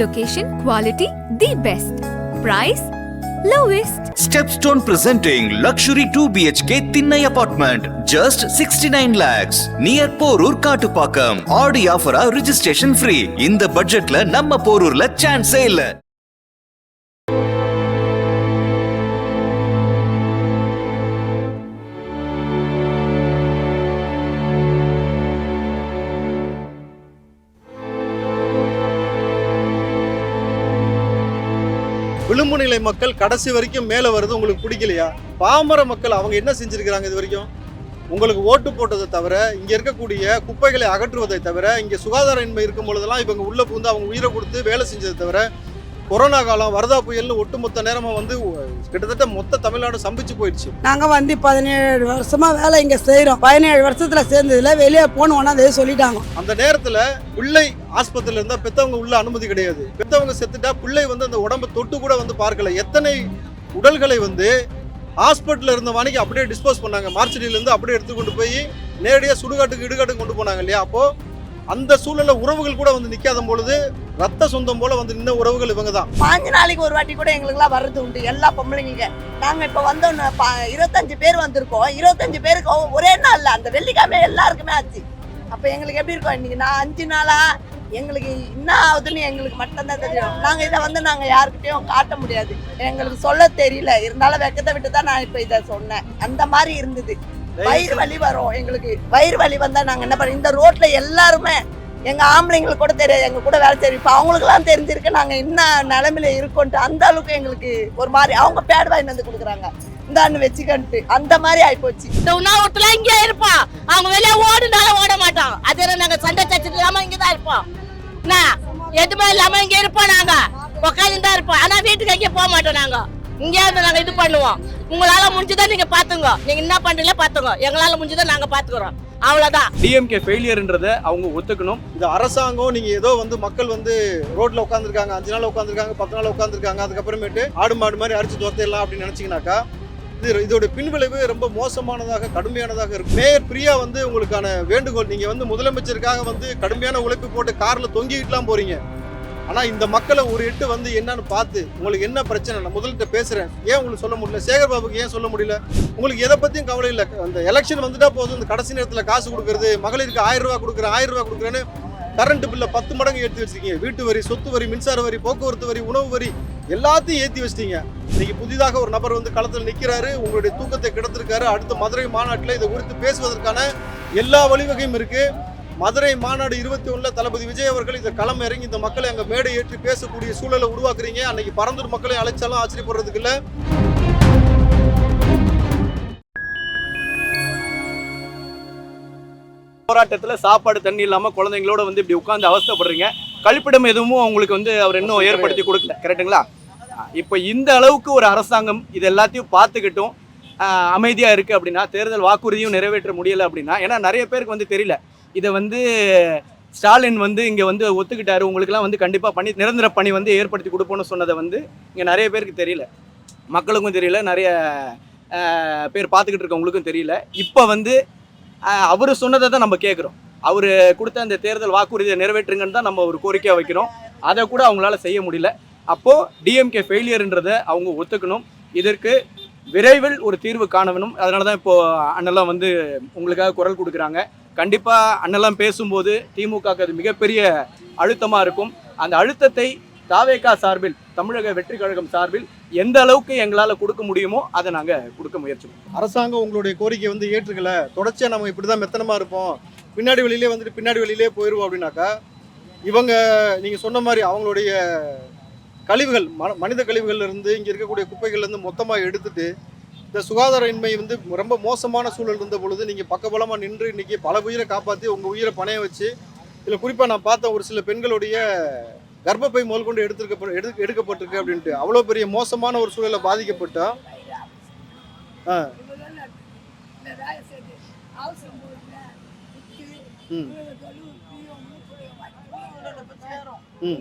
Location, quality, the best. Price, lowest. Stepstone presenting luxury 2 BHK Thinnai apartment just 69 lakhs near Porur Kattupakam. Aadi ஆஃபரா registration free. இந்த பட்ஜெட்ல நம்ம போரூர்ல சான்ஸே இல்ல. விளிம்பு நிலை மக்கள் கடைசி வரைக்கும் மேலே வருது உங்களுக்கு பிடிக்கலையா? பாமர மக்கள் அவங்க என்ன செஞ்சிருக்கிறாங்க இது வரைக்கும்? உங்களுக்கு ஓட்டு போட்டதை தவிர இங்கே இருக்கக்கூடிய குப்பைகளை அகற்றுவதை தவிர இங்கே சுகாதாரமின்மை இருக்கும் பொழுதெல்லாம் இவங்க உள்ளே புகுந்து அவங்க உயிரை கொடுத்து வேலை செஞ்சதை தவிர கொரோனா காலம் வரதா புயல்னு ஒட்டுமொத்த நேரமாக வந்து கிட்டத்தட்ட மொத்த தமிழ்நாடு சம்பிச்சு போயிடுச்சு. நாங்கள் வந்து பதினேழு வருஷமா வேலை இங்கே செய்கிறோம் பதினேழு வருஷத்தில் சேர்ந்ததில் வெளியே போகணுன்னா அதை சொல்லிட்டாங்க. அந்த நேரத்தில் பிள்ளை ஆஸ்பத்திரியில் இருந்தால் பெற்றவங்க உள்ள அனுமதி கிடையாது. பெற்றவங்க செத்துட்டா பிள்ளை வந்து அந்த உடம்பை தொட்டு கூட வந்து பார்க்கல. எத்தனை உடல்களை வந்து ஹாஸ்பிட்டலில் இருந்த வாணிக்கு அப்படியே டிஸ்போஸ் பண்ணாங்க. மார்ச்சடியிலேருந்து அப்படியே எடுத்து கொண்டு போய் நேரடியாக சுடுகாட்டுக்கு இடுகாட்டுக்கு கொண்டு போனாங்க இல்லையா? அப்போது அந்த சூழலில் உறவுகள் கூட வந்து நிற்காத பொழுது ரத்த சொந்தம் போல வந்து நின்ன உறவுகள் இவங்க தான். பாஞ்சு நாளைக்கு ஒரு வாட்டி கூட எங்களுக்குலாம் வர்றது உண்டு. எல்லா பொம்பளைங்க நாங்கள் இப்போ வந்தோன்னு இருபத்தஞ்சு பேர் வந்திருக்கோம். இருபத்தஞ்சு பேருக்கு ஒரே நாளில் அந்த வெள்ளிக்கிழமை எல்லாருக்குமே ஆச்சு. அப்போ எங்களுக்கு எப்படி இருக்கும்? இன்னைக்கு நான் அஞ்சு நாளாக எங்களுக்கு என்ன ஆகுதுன்னு எங்களுக்கு மட்டும்தான் தெரியும். நாங்கள் இதை வந்து நாங்கள் யாருக்கிட்டையும் காட்ட முடியாது. எங்களுக்கு சொல்ல தெரியல. இருந்தாலும் வெக்கத்தை விட்டு தான் நான் இப்போ இதை சொன்னேன். அந்த மாதிரி இருந்தது. வயிறு வலி வரும் எங்களுக்கு. வயிறு வலி வந்தா நாங்க என்ன பண்ணோம் இந்த ரோட்ல எல்லாருமே எங்க ஆம்பளைங்களுக்கு கூட தெரியாது எங்க கூட வேலை செய்யும் இப்போ அவங்களுக்குலாம் தெரிஞ்சிருக்கு நாங்க என்ன நிலைமையில இருக்கோன்ட்டு அந்த அளவுக்கு எங்களுக்கு ஒரு மாதிரி அவங்க பேட் வாங்கி வந்து கொடுக்குறாங்க. இந்தான்னு வச்சுக்கன்ட்டு. அந்த மாதிரி ஆயிப்போச்சு. இந்த உண்ணாவிரத்துல இங்கே இருப்போம் அவங்க வெளியே ஓடுனாலும் ஓட மாட்டோம் அதே நாங்க சண்டை சச்சது இல்லாம இங்கதான் இருப்போம். என்ன எதுவுமே இல்லாம இங்க இருப்போம் நாங்க. உட்காந்து தான் இருப்போம். ஆனா வீட்டுக்கு எங்கேயும் போக மாட்டோம் நாங்க. இங்கே இருந்து நாங்க இது பண்ணுவோம். உங்களால முடிஞ்சதை நீங்க பாத்துங்க நீங்க என்ன பண்றீங்களோ பாத்துங்க எங்களால முடிஞ்சதை நாங்க பாத்துக்கிறோம். அவ்வளவுதான். டிஎம்கே ஃபெயிலியர்ன்றதை அவங்க ஒத்துக்கணும். இந்த அரசாங்கம் நீங்க ஏதோ வந்து மக்கள் வந்து ரோட்ல உட்காந்துருக்காங்க அஞ்சு நாள் உட்காந்துருக்காங்க பத்து நாள் உட்காந்துருக்காங்க அதுக்கப்புறமேட்டு ஆடு மாடு மாதிரி அரிச்சு துரத்திடலாம் அப்படின்னு நினைச்சீங்கன்னாக்கா இது இதோட பின்விளைவு ரொம்ப மோசமானதாக கடுமையானதாக இருக்கும். மேயர் பிரியா வந்து உங்களுக்கான வேண்டுகோள் நீங்க வந்து முதலமைச்சருக்காக வந்து கடுமையான உழைப்பு போட்டு கார்ல தொங்கிக்கிட்டுலாம் போறீங்க. ஆனா இந்த மக்களை ஒரு எட்டு வந்து என்னன்னு பார்த்து உங்களுக்கு என்ன பிரச்சனை? நான் முதல்கிட்ட பேசுறேன். ஏன் உங்களுக்கு சொல்ல முடியல? சேகர் பாபுக்கு ஏன் சொல்ல முடியல? உங்களுக்கு எதை பத்தியும் கவலை இல்லை. அந்த எலெக்ஷன் வந்துட்டா போதும். இந்த கடைசி நேரத்தில் காசு கொடுக்கறது மகளிருக்கு ஆயிரம் ரூபாய் கொடுக்குறேன் ஆயிரம் ரூபா கொடுக்குறேன்னு கரண்ட் பில்ல பத்து மடங்கு ஏற்றி வச்சிருக்கீங்க. வீட்டு வரி சொத்து வரி மின்சார வரி போக்குவரத்து வரி உணவு வரி எல்லாத்தையும் ஏற்றி வச்சிட்டீங்க. இன்னைக்கு புதிதாக ஒரு நபர் வந்து களத்தில் நிற்கிறாரு உங்களுடைய தூக்கத்தை கிடத்திருக்காரு. அடுத்த மதுரை மாநாட்டில் இதை குறித்து பேசுவதற்கான எல்லா வழிவகையும் இருக்கு. மதுரை மாநாடு இருபத்தி ஒன்றில் தளபதி விஜய் அவர்கள் இந்த களம் இறங்கி இந்த மக்களை அங்கே மேடை ஏற்றி பேசக்கூடிய சூழலை உருவாக்குறீங்க. அன்னைக்கு பரந்தூர் மக்களை அழைச்சாலும் ஆச்சரியப்படுறதுக்கு இல்லை. போராட்டத்துல சாப்பாடு தண்ணி இல்லாம குழந்தைங்களோட வந்து இப்படி உட்கார்ந்து அவஸ்தைப்படுறீங்க. கழிப்பிடம் எதுவும் உங்களுக்கு வந்து அவர் இன்னும் ஏற்படுத்தி கொடுக்கல. கரெக்ட்டுங்களா? இப்போ இந்த அளவுக்கு ஒரு அரசாங்கம் இது எல்லாத்தையும் பார்த்துக்கிட்டும் ஆஹ், அமைதியா இருக்கு அப்படின்னா தேர்தல் வாக்குறுதியும் நிறைவேற்ற முடியல அப்படின்னா ஏன்னா நிறைய பேருக்கு வந்து தெரியல. இதை வந்து ஸ்டாலின் வந்து இங்க வந்து ஒத்துக்கிட்டாரு. உங்களுக்குலாம் வந்து கண்டிப்பா பணி நிரந்தர பணி வந்து ஏற்படுத்தி கொடுப்போம்னு சொன்னதை வந்து இங்க நிறைய பேருக்கு தெரியல. மக்களுக்கும் தெரியல. நிறைய பேர் பார்த்துக்கிட்டு இருக்கவங்களுக்கும் தெரியல. இப்போ வந்து அவர் சொன்னதை தான் நம்ம கேட்குறோம் அவர் கொடுத்த அந்த தேர்தல் வாக்குறுதியை நிறைவேற்றுங்கன்னு தான் நம்ம ஒரு கோரிக்கையாக வைக்கிறோம். அதை கூட அவங்களால செய்ய முடியல. அப்போது டிஎம்கே ஃபெயிலியர்ன்றதை அவங்க ஒத்துக்கணும். இதற்கு விரைவில் ஒரு தீர்வு காண வேணும் அதனால தான் இப்போது அண்ணெல்லாம் வந்து உங்களுக்காக குரல் கொடுக்குறாங்க. கண்டிப்பாக அண்ணெல்லாம் பேசும்போது திமுகவுக்கு அது மிகப்பெரிய அழுத்தமாக இருக்கும். அந்த அழுத்தத்தை தாவேகா சார்பில் தமிழக வெற்றி கழகம் சார்பில் எந்த அளவுக்கு எங்களால் கொடுக்க முடியுமோ அதை நாங்கள் கொடுக்க முயற்சிப்போம். அரசாங்கம் உங்களுடைய கோரிக்கை வந்து ஏற்றுக்கல. தொடர்ச்சியாக நம்ம இப்படி தான் மெத்தனமாக இருப்போம். பின்னாடி வழியிலே வந்துட்டு பின்னாடி வழியிலே போயிடுவோம் அப்படின்னாக்கா இவங்க நீங்கள் சொன்ன மாதிரி அவங்களுடைய கழிவுகள் ம- மனித கழிவுகள்ல இருந்து இருக்கக்கூடிய குப்பைகள்லேருந்து மொத்தமாக எடுத்துட்டு இந்த சுகாதார இன்மை வந்து ரொம்ப மோசமான சூழல் இருந்த பொழுது நீங்கள் பக்கபலமாக நின்று இன்றைக்கி பல உயிரை காப்பாற்றி உங்கள் உயிரை பணைய வச்சு இதில் குறிப்பாக நான் பார்த்த ஒரு சில பெண்களுடைய கர்ப்பப்பை முதல் கொண்டு எடுத்திருக்க எடு எடுக்கப்பட்டிருக்கு அப்படின்ட்டு. அவ்வளோ பெரிய மோசமான ஒரு சூழலை பாதிக்கப்பட்டா? ஆ. ம். ம்.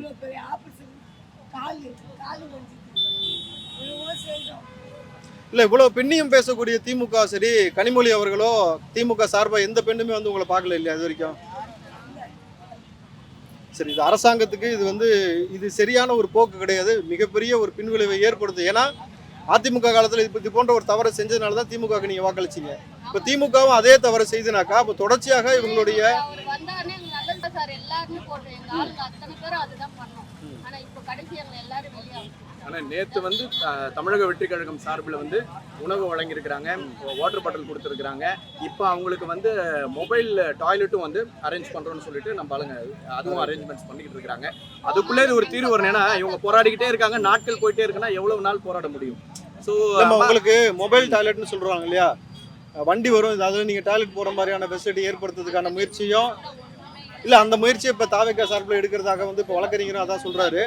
இல்லை இவ்வளோ பெண்ணியம் பேசக்கூடிய திமுக சரி கனிமொழி அவர்களோ திமுக சார்பாக எந்த பெண்ணுமே வந்து உங்களை பார்க்கல இல்லையா இது வரைக்கும்? சரி இது அரசாங்கத்துக்கு இது வந்து இது சரியான ஒரு போக்கு கிடையாது. மிகப்பெரிய ஒரு பின்விளைவை ஏற்படுத்தும் ஏன்னா அதிமுக காலத்தில் இது இது போன்ற ஒரு தவறை செஞ்சதுனால தான் திமுகவுக்கு நீங்கள் வாக்களிச்சீங்க. இப்போ திமுகவும் அதே தவறை செய்துனாக்கா அப்போ தொடர்ச்சியாக இவங்களுடைய சார் எல்லாருமே போட்டோம் எங்க ஆளுங்க அத்தனை பேரும் அதுதான் பண்ணோம். ஆனா இப்ப கடைசி எல்லாரும் வெளியாகும் ஆனா நேத்து வந்து தமிழக வெற்றி கழகம் சார்பில் வந்து உணவு வழங்கியிருக்கிறாங்க வாட்டர் பாட்டில் கொடுத்துருக்குறாங்க. இப்போ அவங்களுக்கு வந்து மொபைல் டாய்லெட்டும் வந்து அரேஞ்ச் பண்றோம்னு சொல்லிட்டு நம்ம ஆளுங்க அதுவும் அரேஞ்ச்மெண்ட்ஸ் பண்ணிக்கிட்டு இருக்காங்க. அதுக்குள்ளே இது ஒரு தீர்வு வரணும். ஏன்னா இவங்க போராடிக்கிட்டே இருக்காங்க நாட்கள் போயிட்டே இருக்குன்னா எவ்வளவு நாள் போராட முடியும்? ஸோ உங்களுக்கு மொபைல் டாய்லெட்னு சொல்றாங்க இல்லையா? வண்டி வரும் அதில் நீங்கள் டாய்லெட் போகிற மாதிரியான ஃபெசிலிட்டி ஏற்படுத்துறதுக்கான முயற்சியும் இல்லை அந்த முயற்சியை இப்போ தாவேக்கா சார்பில் எடுக்கிறதாக வந்து இப்போ வழக்கறிஞரும் அதான் சொல்கிறாரு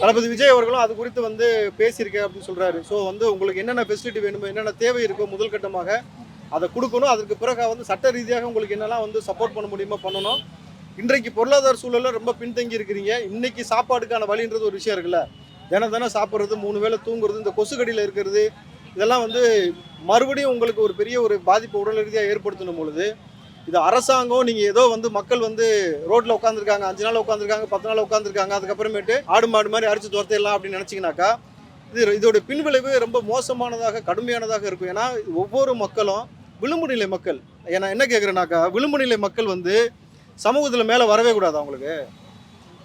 தளபதி விஜய் அவர்களும் அது குறித்து வந்து பேசியிருக்கேன் அப்படின்னு சொல்கிறாரு ஸோ வந்து உங்களுக்கு என்னென்ன ஃபெசிலிட்டி வேணுமோ என்னென்ன தேவை இருக்கோ முதல் கட்டமாக அதை கொடுக்கணும். அதற்கு பிறகு வந்து சட்ட ரீதியாக உங்களுக்கு என்னெல்லாம் வந்து சப்போர்ட் பண்ண முடியுமோ பண்ணணும். இன்றைக்கு பொருளாதார சூழலில் ரொம்ப பின்தங்கி இருக்கிறீங்க. இன்னைக்கு சாப்பாடுக்கான வழின்றது ஒரு விஷயம் இருக்குல்ல. தினம் தினம் சாப்பிட்றது மூணு வேளை தூங்குறது இந்த கொசுக்கடியில் இருக்கிறது இதெல்லாம் வந்து மறுபடியும் உங்களுக்கு ஒரு பெரிய ஒரு பாதிப்பு உடல் ரீதியாக ஏற்படுத்தணும் பொழுது இது அரசாங்கம் நீங்கள் ஏதோ வந்து மக்கள் வந்து ரோட்டில் உட்காந்துருக்காங்க அஞ்சு நாள் உட்காந்துருக்காங்க பத்து நாள் உட்காந்துருக்காங்க அதுக்கப்புறமேட்டு ஆடு மாடு மாதிரி அரிச்சு துரத்திடலாம் அப்படின்னு நினச்சிங்கனாக்கா இது இதோட பின்விளைவு ரொம்ப மோசமானதாக கடுமையானதாக இருக்கும். ஏன்னா ஒவ்வொரு மக்களும் விளிம்பு நிலை மக்கள். ஏன்னா என்ன கேட்குறேனாக்கா விளிம்பு நிலை மக்கள் வந்து சமூகத்தில் மேலே வரவே கூடாது அவங்களுக்கு.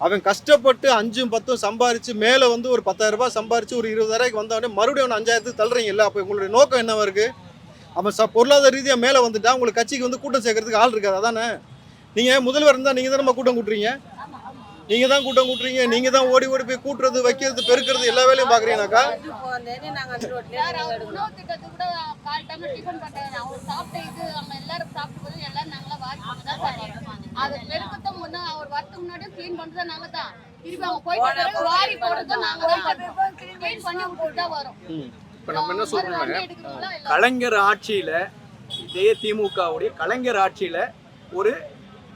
அவன் கஷ்டப்பட்டு அஞ்சும் பத்தும் சம்பாரித்து மேலே வந்து ஒரு பத்தாயிரரூபா ரூபாய் ஒரு இருபதாயிரம் வந்தவொடனே மறுபடியும் ஒன்று அஞ்சாயிரத்துக்கு தள்ளுறீங்கல்ல அப்போ உங்களுடைய நோக்கம் என்னவா இருக்குது அவன் ச பொருளாதார ரீதியாக மேலே வந்துட்டா உங்களுக்கு கட்சிக்கு வந்து கூட்டம் சேர்க்கறதுக்கு ஆள் இருக்காது. அதானே? நீங்கள் முதல்வர் இருந்தால் நீங்கள் தானே கூட்டம் கூட்டுறீங்க? நீங்கள் தான் கூட்டம் கூட்டுறீங்க. நீங்கள் தான் ஓடி ஓடி போய் கூட்டுறது வைக்கிறது பெருக்கிறது எல்லா வேலையும் பார்க்குறீங்கனாக்கா அது பெருக்கத்தை முன்ன அவர் வரத்துக்கு முன்னாடியே க்ளீன் தான் திருப்பி அவங்க போயிட்டு வாரி போடுறதும் தான் க்ளீன் பண்ணி விட்டுட்டு தான் வரோம் இப்போ நம்ம என்ன எல்லாம் கலைஞர் ஆட்சியில இதே திமுகவுடைய கலைஞர் ஆட்சியில ஒரு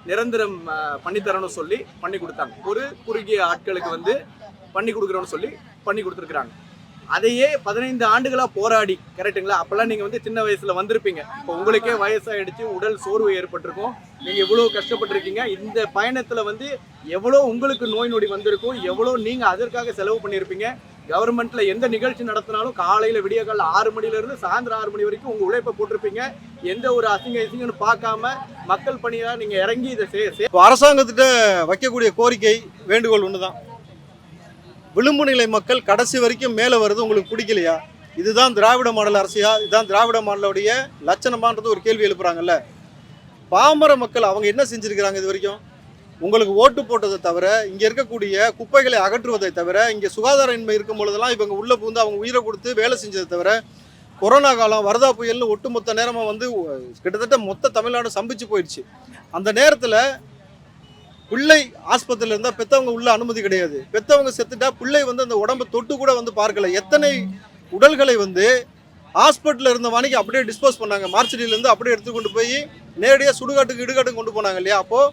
நிரந்தரம் அஹ், பண்ணித்தரணும்னு சொல்லி பண்ணி கொடுத்தாங்க. ஒரு குறுகிய ஆட்களுக்கு வந்து பண்ணி கொடுக்குறோம்னு சொல்லி பண்ணி கொடுத்துருக்குறாங்க. அதையே பதினைந்து ஆண்டுகளா போராடி கரெக்ட்டுங்களா? அப்பெல்லாம் நீங்க வந்து சின்ன வயசுல வந்திருப்பீங்க. இப்போ உங்களுக்கே வயசாயிடுச்சு உடல் சோர்வு ஏற்பட்டிருக்கும். நீங்க எவ்வளவு கஷ்டப்பட்டிருக்கீங்க. இந்த பயணத்துல வந்து எவ்வளவு உங்களுக்கு நோய் நொடி வந்திருக்கும் எவ்வளவு நீங்க அதற்காக செலவு பண்ணியிருப்பீங்க. கவர்மெண்ட்ல எந்த நிகழ்ச்சி நடத்தினாலும் காலையில விடிய காலையில் ஆறு மணில இருந்து சாயந்தரம் ஆறு மணி வரைக்கும் உங்க உழைப்பை போட்டிருப்பீங்க. எந்த ஒரு அசிங்க அசிங்கன்னு பார்க்காம மக்கள் பணியாக நீங்க இறங்கி இதை சே- இப்போ அரசாங்கத்திட்ட வைக்கக்கூடிய கோரிக்கை வேண்டுகோள் ஒன்று தான் விளிம்பு நிலை மக்கள் கடைசி வரைக்கும் மேலே வருது உங்களுக்கு பிடிக்கலையா? இதுதான் திராவிட மாடல் அரசியா? இதுதான் திராவிட மாடலுடைய லட்சணமான்றது ஒரு கேள்வி எழுப்புறாங்கல்ல. பாமர மக்கள் அவங்க என்ன செஞ்சிருக்கிறாங்க இது வரைக்கும்? உங்களுக்கு ஓட்டு போட்டதை தவிர இங்கே இருக்கக்கூடிய குப்பைகளை அகற்றுவதை தவிர இங்கே சுகாதார இன்மை இருக்கும் பொழுதெல்லாம் இவங்க உள்ளே புகுந்து அவங்க உயிரை கொடுத்து வேலை செஞ்சதை தவிர கொரோனா காலம் வரதா புயல்னு ஒட்டுமொத்த நேரமாக வந்து கிட்டத்தட்ட மொத்த தமிழ்நாடு சம்பிச்சு போயிடுச்சு. அந்த நேரத்தில் பிள்ளை ஆஸ்பத்திரியில் இருந்தால் பெற்றவங்க உள்ள அனுமதி கிடையாது. பெற்றவங்க செத்துட்டா பிள்ளை வந்து அந்த உடம்பை தொட்டு கூட வந்து பார்க்கல. எத்தனை உடல்களை வந்து ஹாஸ்பிட்டலில் இருந்த வாணிக்கு அப்படியே டிஸ்போஸ் பண்ணாங்க. மார்ச்சடியிலேருந்து அப்படியே எடுத்து கொண்டு போய் நேரடியாக சுடுகாட்டுக்கு இடுகாட்டுக்கு கொண்டு போனாங்க இல்லையா? அப்போது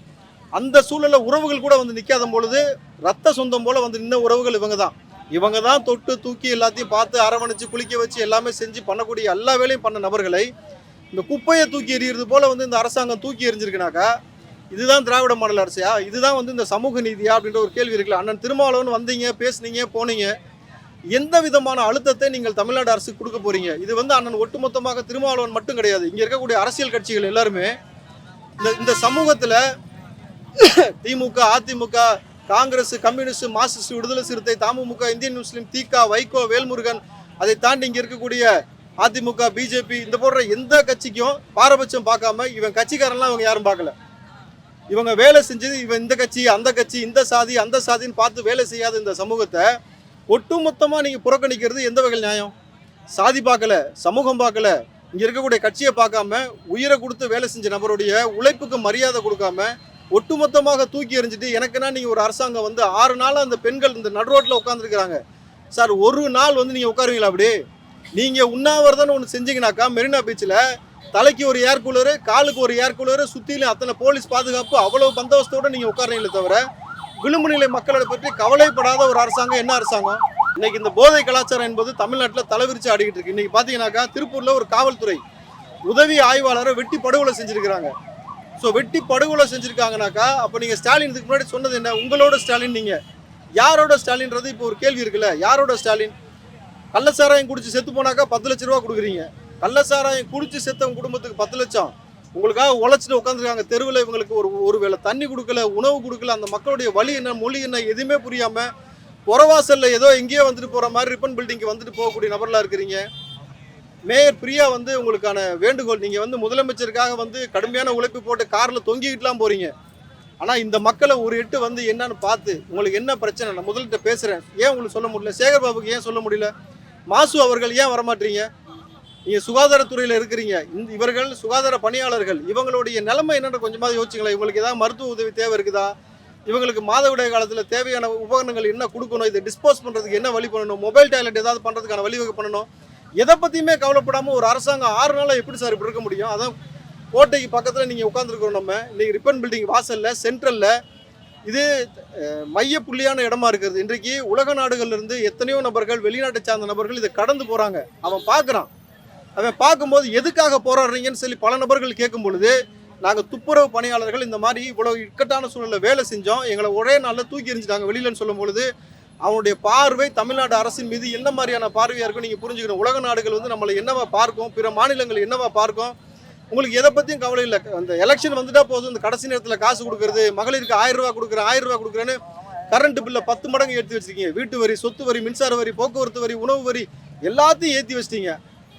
அந்த சூழலில் உறவுகள் கூட வந்து நிற்காத பொழுது ரத்த சொந்தம் போல் வந்து நின்ன உறவுகள் இவங்க தான். இவங்க தான் தொட்டு தூக்கி எல்லாத்தையும் பார்த்து அரவணைச்சு குளிக்க வச்சு எல்லாமே செஞ்சு பண்ணக்கூடிய எல்லா வேலையும் பண்ண நபர்களை இந்த குப்பையை தூக்கி எறிகிறது போல் வந்து இந்த அரசாங்கம் தூக்கி எறிஞ்சிருக்குனாக்கா இதுதான் திராவிட மாடல் அரசியா? இதுதான் வந்து இந்த சமூக நீதியா? அப்படின்ற ஒரு கேள்வி இருக்குல்ல. அண்ணன் திருமாவளவன் வந்தீங்க பேசுனீங்க போனீங்க. எந்த விதமான அழுத்தத்தை நீங்கள் தமிழ்நாடு அரசுக்கு கொடுக்க போறீங்க? இது வந்து அண்ணன் ஒட்டுமொத்தமாக திருமாவளவன் மட்டும் கிடையாது. இங்கே இருக்கக்கூடிய அரசியல் கட்சிகள் எல்லாருமே இந்த இந்த சமூகத்தில் DMK AIADMK Congress communist marxist Viduthalai Siruthai தமுமுக இந்தியன் முஸ்லீம் தீகா வைகோ வேல்முருகன் அதை தாண்டி இங்கே இருக்கக்கூடிய அதிமுக பிஜேபி இந்த போன்ற எந்த கட்சிக்கும் பாரபட்சம் பார்க்காம இவன் கட்சிக்காரன்லாம் இவங்க யாரும் பார்க்கல. இவங்க வேலை செஞ்சது இவன் இந்த கட்சி அந்த கட்சி இந்த சாதி அந்த சாதின்னு பார்த்து வேலை செய்யாத இந்த சமூகத்தை ஒட்டுமொத்தமாக நீங்கள் புறக்கணிக்கிறது எந்த வகையில் நியாயம்? சாதி பார்க்கல சமூகம் பார்க்கல இங்கே இருக்கக்கூடிய கட்சியை பார்க்காம உயிரை கொடுத்து வேலை செஞ்ச நபருடைய உழைப்புக்கு மரியாதை கொடுக்காம ஒட்டுமொத்தமாக தூக்கி எறிஞ்சிட்டு எனக்குன்னா நீங்கள் ஒரு அரசாங்கம் வந்து ஆறு நாளாக அந்த பெண்கள் இந்த நடுரோட்டில் உட்காந்துருக்குறாங்க சார் ஒரு நாள் வந்து நீங்கள் உட்காருவீங்களா அப்படி? நீங்கள் உண்ணாவிரதம்னு ஒன்று செஞ்சீங்கனாக்கா மெரினா பீச்சில் தலைக்கு ஒரு ஏர் கூலரு காலுக்கு ஒரு ஏர் கூலரு சுற்றிலும் அத்தனை போலீஸ் பாதுகாப்பு அவ்வளோ பந்தோபஸ்தோடு நீங்கள் உட்காரீங்களே தவிர விளிம்பு நிலை மக்களை பற்றி கவலைப்படாத ஒரு அரசாங்கம் என்ன அரசாங்கம்? இன்னைக்கு இந்த போதை கலாச்சாரம் என்பது தமிழ்நாட்டில் தலைவிரிச்சு ஆடிக்கிட்டு இருக்கு. இன்னைக்கு பார்த்தீங்கன்னாக்கா திருப்பூரில் ஒரு காவல்துறை உதவி ஆய்வாளரை வெட்டி படுகொலை செஞ்சுருக்கிறாங்க. ஸோ வெட்டி படுகொலை செஞ்சுருக்காங்கனாக்கா அப்போ நீங்கள் ஸ்டாலின் இதுக்கு முன்னாடி சொன்னது என்ன? உங்களோட ஸ்டாலின் நீங்கள் யாரோட ஸ்டாலின்றது இப்போ ஒரு கேள்வி இருக்குல்ல? யாரோட ஸ்டாலின்? கள்ளச்சாராயம் குடிச்சு செத்து போனாக்கா பத்து லட்ச ரூபா கொடுக்குறீங்க. கள்ளச்சாராயம் குடிச்சு செத்தவங்க குடும்பத்துக்கு பத்து லட்சம். உங்களுக்காக உழைச்சிட்டு உட்காந்துருக்காங்க தெருவில் இவங்களுக்கு ஒரு ஒரு வேளை தண்ணி கொடுக்கல உணவு கொடுக்கல அந்த மக்களுடைய வழி என்ன மொழி என்ன எதுவுமே புரியாமல் புறவாசலில் ஏதோ எங்கேயோ வந்துட்டு போகிற மாதிரி ரிப்பன் பில்டிங்க்கு வந்துட்டு போகக்கூடிய நபர்லாம் இருக்கிறீங்க. மேயர் பிரியா வந்து உங்களுக்கான வேண்டுகோள். நீங்கள் வந்து முதலமைச்சருக்காக வந்து கடுமையான உழைப்பு போட்டு காரில் தொங்கிக்கிட்டுலாம் போகிறீங்க ஆனால் இந்த மக்களை ஒரு எட்டு வந்து என்னன்னு பார்த்து உங்களுக்கு என்ன பிரச்சனை? நான் முதல்கிட்ட பேசுகிறேன் ஏன் உங்களுக்கு சொல்ல முடியல? சேகர் பாபுக்கு ஏன் சொல்ல முடியல? மாசு அவர்கள் ஏன் வரமாட்டீங்க? நீங்கள் சுகாதாரத்துறையில் இருக்கிறீங்க. இந்த இவர்கள் சுகாதார பணியாளர்கள். இவங்களுடைய நிலைமை என்னன்னு கொஞ்சமாக யோசிச்சுங்களேன். இவங்களுக்கு ஏதாவது மருத்துவ உதவி தேவை இருக்குதா? இவங்களுக்கு மாதவிடாய் காலத்தில் தேவையான உபகரணங்கள் என்ன கொடுக்கணும்? இதை டிஸ்போஸ் பண்ணுறதுக்கு என்ன வழி பண்ணணும்? மொபைல் டாய்லெட் ஏதாவது பண்ணுறதுக்கான வழிவகை பண்ணணும்? எதை பற்றியுமே கவலைப்படாமல் ஒரு அரசாங்கம் ஆறு நாளாக எப்படி சார் இப்படி இருக்க முடியும்? அதான் கோட்டைக்கு பக்கத்தில் நீங்கள் உட்காந்துருக்கிறோம் நம்ம. இன்றைக்கி ரிப்பன் பில்டிங் வாசல்ல சென்ட்ரலில் இது மைய புள்ளியான இடமா இருக்கிறது. இன்றைக்கு உலக நாடுகள்ல இருந்து எத்தனையோ நபர்கள் வெளிநாட்டை சார்ந்த நபர்கள் இதை கடந்து போறாங்க. அவன் பார்க்குறான் அவன் பார்க்கும்போது எதுக்காக போராடுறீங்கன்னு சொல்லி பல நபர்கள் கேட்கும் பொழுது நாங்கள் துப்புரவு பணியாளர்கள் இந்த மாதிரி இவ்வளோ இக்கட்டான சூழலில் வேலை செஞ்சோம். எங்களை ஒரே நாளில் தூக்கி எறிஞ்சிட்டாங்க வெளியிலன்னு சொல்லும் பொழுது அவனுடைய பார்வை தமிழ்நாடு அரசின் மீது என்ன மாதிரியான பார்வையாக இருக்கும் நீங்கள் புரிஞ்சுக்கணும். உலக நாடுகள் வந்து நம்மளை என்னவா பார்க்கும்? பிற மாநிலங்கள் என்னவா பார்க்கும்? உங்களுக்கு எதை பற்றியும் கவலை இல்லை. அந்த எலெக்ஷன் வந்துட்டா போதும். இந்த கடைசி நேரத்தில் காசு கொடுக்குறது மகளிருக்கு ஆயிரம் ரூபா கொடுக்குறேன் ஆயிரம் ரூபா கொடுக்குறேன்னு கரண்ட் பில்லை பத்து மடங்கு ஏற்றி வச்சிருக்கீங்க. வீட்டு வரி சொத்து வரி மின்சார வரி போக்குவரத்து வரி உணவு வரி எல்லாத்தையும் ஏற்றி வச்சிட்டீங்க.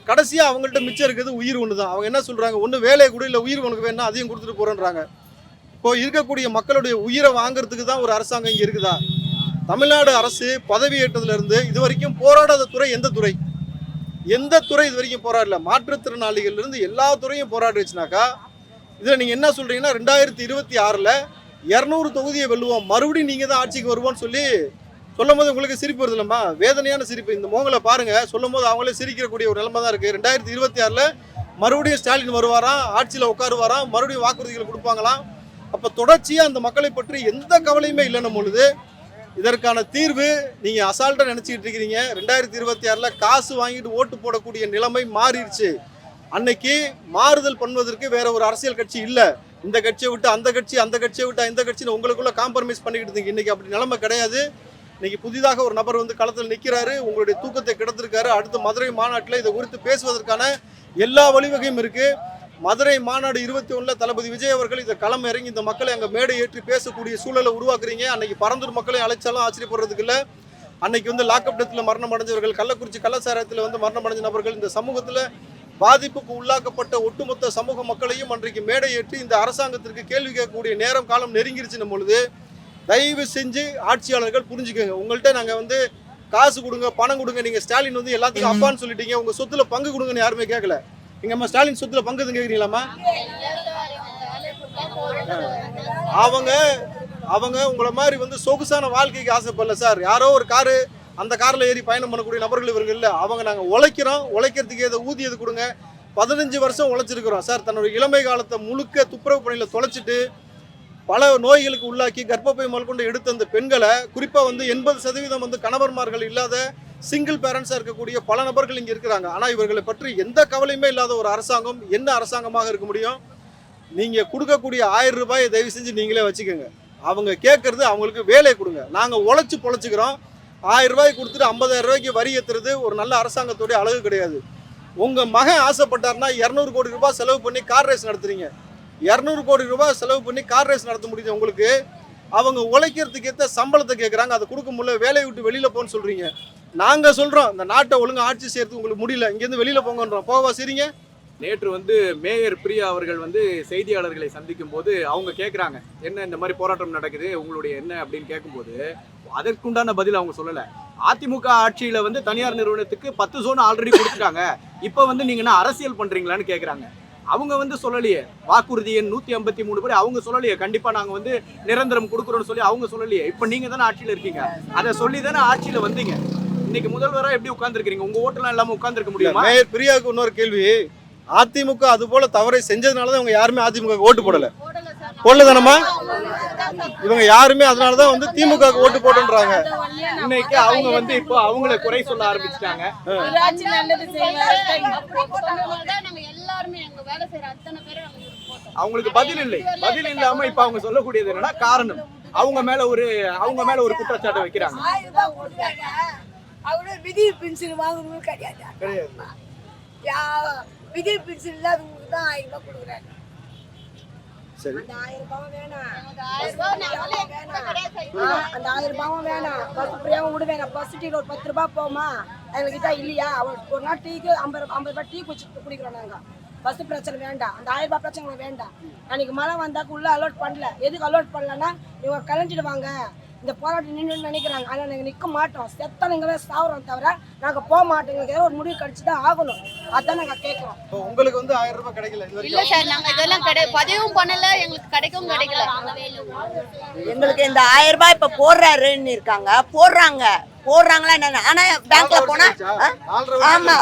கடைசியாக அவங்கள்ட்ட மிச்சம் இருக்கிறது உயிர் ஒன்று தான் அவங்க என்ன சொல்கிறாங்க ஒன்று வேலையை கூட இல்லை உயிர் உனக்கு வேணா அதையும் கொடுத்துட்டு போகிறேன்றாங்க இப்போ இருக்கக்கூடிய மக்களுடைய உயிரை வாங்குறதுக்கு தான் ஒரு அரசாங்கம் இங்கே இருக்குதா? தமிழ்நாடு அரசு பதவி ஏற்றதுலேருந்து இது வரைக்கும் போராடாத துறை எந்த துறை? எந்த துறை இது வரைக்கும் போராடல? மாற்றுத்திறனாளிகள்லேருந்து எல்லா துறையும் போராடிச்சுனாக்கா இதில் நீங்கள் என்ன சொல்கிறீங்கன்னா ரெண்டாயிரத்தி இருபத்தி ஆறில் இரநூறு தொகுதியை வெல்லுவோம். மறுபடியும் நீங்கள் தான் ஆட்சிக்கு வருவோம்னு சொல்லி சொல்லும் போது உங்களுக்கு சிரிப்பு வருது இல்லைம்மா? வேதனையான சிரிப்பு. இந்த மோங்களை பாருங்கள் சொல்லும் போது அவங்களே சிரிக்கக்கூடிய ஒரு நிலைமை தான் இருக்குது ரெண்டாயிரத்தி இருபத்தி ஆறில் மறுபடியும் ஸ்டாலின் வருவாராம் ஆட்சியில் உட்காருவாராம் மறுபடியும் வாக்குறுதிகள் கொடுப்பாங்களாம் அப்போ தொடர்ச்சியாக அந்த மக்களை பற்றி எந்த கவலையுமே இல்லைன்னும் பொழுது இதற்கான தீர்வு நீங்கள் அசால்ட்டாக நினச்சிக்கிட்டு இருக்கிறீங்க. ரெண்டாயிரத்தி இருபத்தி ஆறில் காசு வாங்கிட்டு ஓட்டு போடக்கூடிய நிலைமை மாறிடுச்சு. அன்னைக்கு மாறுதல் பண்ணுவதற்கு வேற ஒரு அரசியல் கட்சி இல்லை. இந்த கட்சியை விட்டு அந்த கட்சி அந்த கட்சியை விட்டு இந்த கட்சின்னு உங்களுக்குள்ள காம்ப்ரமைஸ் பண்ணிக்கிட்டு இருந்தீங்க. இன்னைக்கு அப்படி நிலைமை கிடையாது. இன்னைக்கு புதிதாக ஒரு நபர் வந்து களத்தில் நிற்கிறாரு உங்களுடைய தூக்கத்தை கிடந்திருக்காரு அடுத்து மதுரை மாநாட்டில் இதை குறித்து பேசுவதற்கான எல்லா வழிவகையும் இருக்குது மதுரை மாநாடு இருபத்தி ஒண்ணுல தளபதி விஜய் அவர்கள் இதை களம் இறங்கி இந்த மக்களை அங்கே மேடை ஏற்றி பேசக்கூடிய சூழலை உருவாக்குறீங்க. அன்னைக்கு பரந்தூர் மக்களை அழைச்சாலும் ஆச்சரியப்படுறதுக்கு இல்லை. அன்னைக்கு வந்து லாக்அப் டெத்தில் மரணம் அடைஞ்சவர்கள் கள்ளக்குறிச்சி கள்ளச்சாரத்தில் வந்து மரணம் அடைஞ்ச நபர்கள் இந்த சமூகத்தில் பாதிப்புக்கு உள்ளாக்கப்பட்ட ஒட்டுமொத்த சமூக மக்களையும் அன்றைக்கு மேடை ஏற்றி இந்த அரசாங்கத்திற்கு கேள்வி கேட்கக்கூடிய நேரம் காலம் நெருங்கிருச்சுன்னும் பொழுது. தயவு செஞ்சு ஆட்சியாளர்கள் புரிஞ்சுக்கோங்க. உங்கள்கிட்ட நாங்கள் வந்து காசு கொடுங்க பணம் கொடுங்க நீங்கள் ஸ்டாலின் வந்து எல்லாத்துக்கும் அப்பான்னு சொல்லிட்டீங்க. உங்கள் சொத்துல பங்கு கொடுங்கன்னு யாருமே கேட்கல எங்கம்மா ஸ்டாலின் சொத்துல பங்கு எதுவும் கேட்குறீங்களாம்மா அவங்க அவங்க உங்களை மாதிரி வந்து சொகுசான வாழ்க்கைக்கு ஆசைப்படல சார். யாரோ ஒரு காரு அந்த காரில் ஏறி பயணம் பண்ணக்கூடிய நபர்கள் இவர்கள் இல்லை. அவங்க நாங்கள் உழைக்கிறோம். உழைக்கிறதுக்கு ஏதோ ஊதியது கொடுங்க. பதினஞ்சு வருஷம் உழைச்சிருக்கிறோம் சார். தன்னுடைய இளமை காலத்தை முழுக்க துப்புரவு பணியில் தொலைச்சிட்டு பல நோய்களுக்கு உள்ளாக்கி கர்ப்பப்பை மல்கொண்டு எடுத்த அந்த பெண்களை குறிப்பாக வந்து எண்பது சதவீதம் வந்து கணவர்மார்கள் இல்லாத சிங்கிள் பேரண்ட்ஸாக இருக்கக்கூடிய பல நபர்கள் இங்கே இருக்கிறாங்க. ஆனால் இவர்களை பற்றி எந்த கவலையுமே இல்லாத ஒரு அரசாங்கம் என்ன அரசாங்கமாக இருக்க முடியும்? நீங்கள் கொடுக்கக்கூடிய ஆயிரம் ரூபாயை தயவு செஞ்சு நீங்களே வச்சுக்கோங்க. அவங்க கேட்குறது அவங்களுக்கு வேலையை கொடுங்க. நாங்கள் உழைச்சி பொழைச்சிக்கிறோம். ஆயிரம் ரூபாய் கொடுத்துட்டு ஐம்பதாயிரம் ரூபாய்க்கு வரி ஏற்றுறது ஒரு நல்ல அரசாங்கத்துடைய அழகு கிடையாது. உங்கள் மகன் ஆசைப்பட்டாருன்னா இரநூறு கோடி ரூபாய் செலவு பண்ணி கார் ரேஸ் நடத்துறீங்க. இரநூறு கோடி ரூபாய் செலவு பண்ணி கார் ரேஸ் நடத்த முடியுது உங்களுக்கு. அவங்க உழைக்கிறதுக்கு ஏற்ற சம்பளத்தை கேட்குறாங்க அதை கொடுக்க முடியல வேலையை விட்டு வெளியில் போன்னு சொல்கிறீங்க நாங்கள் சொல்கிறோம் இந்த நாட்டை ஒழுங்கா ஆட்சி செய்யறதுக்கு உங்களுக்கு முடியல இங்கேருந்து வெளியில் போங்கன்றோம். போவா சரிங்க? நேற்று வந்து மேயர் பிரியா அவர்கள் வந்து செய்தியாளர்களை சந்திக்கும் போது அவங்க கேட்குறாங்க என்ன இந்த மாதிரி போராட்டம் நடக்குது உங்களுடைய என்ன அப்படின்னு கேட்கும்போது அதற்குண்டான பதில் அவங்க சொல்லலை. அதிமுக ஆட்சியில் வந்து தனியார் நிறுவனத்துக்கு பத்து சோன் ஆல்ரெடி கொடுத்துட்டாங்க. இப்போ வந்து நீங்கள் என்ன அரசியல் பண்ணுறீங்களான்னு கேட்குறாங்க அவங்க வந்து சொல்லலையே வாக்குறுதி எண் நூற்றி ஐம்பத்தி மூணு பேர் அவங்க சொல்லலையே கண்டிப்பாக நாங்கள் வந்து நிரந்தரம் கொடுக்குறோன்னு சொல்லி அவங்க சொல்லலையே. இப்போ நீங்கள் தானே ஆட்சியில் இருக்கீங்க. அதை சொல்லி தானே ஆட்சியில் வந்தீங்க. இன்னைக்கு முதல்வராக எப்படி உட்காந்துருக்கீங்க உங்கள் ஓட்டெல்லாம் இல்லாமல் உட்காந்துருக்க முடியுமா? மேயர் பிரியாவுக்கு இன்னொரு கேள்வி. அதிமுக அது போல தவறை செஞ்சதுனால தான் அவங்க யாருமே அதிமுக ஓட்டு போடல. போடல சார் போடல தானம்மா இவங்க யாருமே அதனால தான் வந்து திமுக ஓட்டு போட்டுன்றாங்க இன்னைக்கு அவங்க வந்து இப்போ அவங்கள குறை சொல்ல ஆரம்பிச்சிட்டாங்க. அவங்களுக்கு பதில் இல்லை. பதில் இல்லாம இப்ப அவங்க சொல்லக்கூடியது என்னன்னா காரணம். அவங்க மேல ஒரு அவங்க மேல ஒரு குற்றச்சாட்டை வைக்கிறாங்க. அவரு விஜய் பென்ஷன் வாங்கணும் கிடையாது. விஜய் பென்ஷன் இல்லாதவங்களுக்கு தான் ஆயிரம் ரூபாய் கொடுக்குறாரு. சரி. அந்த ஆயிரம் ரூபாய் வேணாம். அந்த ஆயிரம் ரூபாயும் வேணாம். பஸ் ஃப்ரீயாகவும் விட வேணாம். பஸ் டீ ஒரு பத்து ரூபாய் போமா எங்ககிட்ட இல்லையா? அவன் ஒரு நாள் டீக்கு ஐம்பது ஐம்பது ரூபாய் டீ குடிச்சு குடிக்கிறோம் நாங்கள் பஸ் பிரச்சனை வேண்டாம். அந்த ஆயிரம் ரூபாய் பிரச்சனை எங்களுக்கு வேண்டாம். அன்னைக்கு மழை வந்தாக்க உள்ள அலோட் பண்ணல. எதுக்கு அலோட் பண்ணலன்னா இவங்க கலைஞ்சிடுவாங்க இந்த போராட்டம் நின்று நினைக்கிறாங்க. ஆனால் நாங்கள் நிற்க மாட்டோம். செத்த நீங்களே சாவுறோம் தவிர நாங்கள் போக மாட்டோம். எங்களுக்கு ஏதோ ஒரு முடிவு கடிச்சு தான் ஆகணும். அதான் நாங்கள் கேட்குறோம். உங்களுக்கு வந்து ஆயிரம் ரூபாய் கிடைக்கல. இல்ல சார் நாங்க இதெல்லாம் கிடையாது பதிவும் பண்ணல. எங்களுக்கு கிடைக்கவும் கிடைக்கல. எங்களுக்கு இந்த ஆயிரம் ரூபாய் இப்ப போடுறாருன்னு இருக்காங்க. போடுறாங்க. போடுறாங்களா என்ன ஆனா பேங்க்ல போனா ஆமா.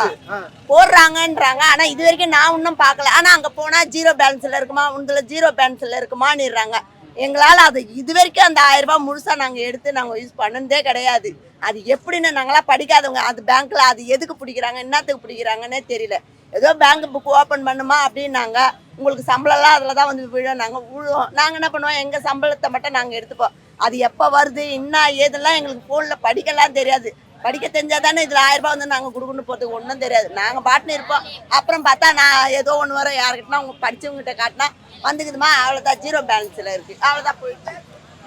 போடுறாங்கன்றாங்க. ஆனா இது வரைக்கும் நான் இன்னும் பார்க்கல. ஆனா அங்க போனா ஜீரோ பேலன்ஸ்ல இருக்குமா? உங்களை ஜீரோ பேலன்ஸ்ல இருக்குமான்னுறாங்க. எங்களால் அது இது வரைக்கும் அந்த ஆயிரம் ரூபாய் முழுசா நாங்க எடுத்து நாங்க யூஸ் பண்ணதே கிடையாது. அது எப்படின்னு நாங்களாம் படிக்காதவங்க அது பேங்க்ல அது எதுக்கு பிடிக்கிறாங்க என்னத்துக்கு பிடிக்கிறாங்கன்னே தெரியல. ஏதோ பேங்க் புக் ஓப்பன் பண்ணுமா அப்படின்னாங்க. உங்களுக்கு சம்பளம்லாம் அதில் தான் வந்து விழும். நாங்கள் விழுவோம். நாங்கள் என்ன பண்ணுவோம்? எங்கள் சம்பளத்தை மட்டும் நாங்கள் எடுத்துப்போம். அது எப்போ வருது என்ன ஏதெல்லாம் எங்களுக்கு ஃபோனில் படிக்கலாம் தெரியாது. படிக்க தெரிஞ்சால் தானே இதில் ஆயிரம் ரூபாய் வந்து நாங்கள் கொடுக்கணும் போகிறதுக்கு ஒன்றும் தெரியாது. நாங்கள் பாட்டுன்னு இருப்போம். அப்புறம் பார்த்தா நான் ஏதோ ஒன்று வரும். யாருக்கிட்டனா அவங்க படித்தவங்ககிட்ட காட்டினா வந்துக்குதுமா. அவ்வளோதான் ஜீரோ பேலன்ஸில் இருக்குது அவ்வளோதான் போயிடுச்சு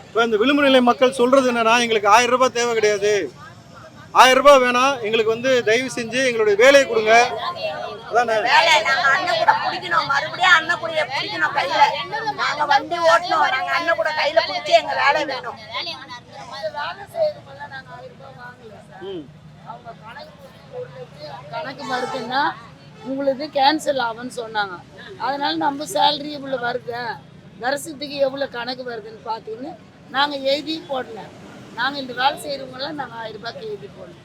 இப்போ இந்த விளிம்பு நிலை மக்கள் சொல்றது என்னன்னா எங்களுக்கு ஆயிரம் ரூபாய் தேவை கிடையாது. ஆயிரம் ரூபாய் வேணாம் எங்களுக்கு வந்து தயவு செஞ்சு எங்களுடைய வேலையை கொடுங்க. அதானே? வேலை நாங்க அண்ணன் கூட பிடிக்கணும் மறுபடியும் அண்ணன் கூட பிடிக்கணும் கையில. நாங்க வண்டி ஓட்டணும். நாங்க அண்ணன் கூட கையில பிடிச்சி எங்க வேலை வேணும். ம். கணக்கு வருதுன்னா உங்களுக்கு கேன்சல் ஆகும்னு சொன்னாங்க. அதனால நம்ம சேலரி இவ்வளோ வருது. வருஷத்துக்கு எவ்வளோ கணக்கு வருதுன்னு பார்த்தீங்கன்னு நாங்கள் எழுதி போடல. நாங்கள் இந்த வேலை செய்கிறவங்களாம் நாங்கள் ஆயிரம் ரூபாய்க்கு எழுதி போடல.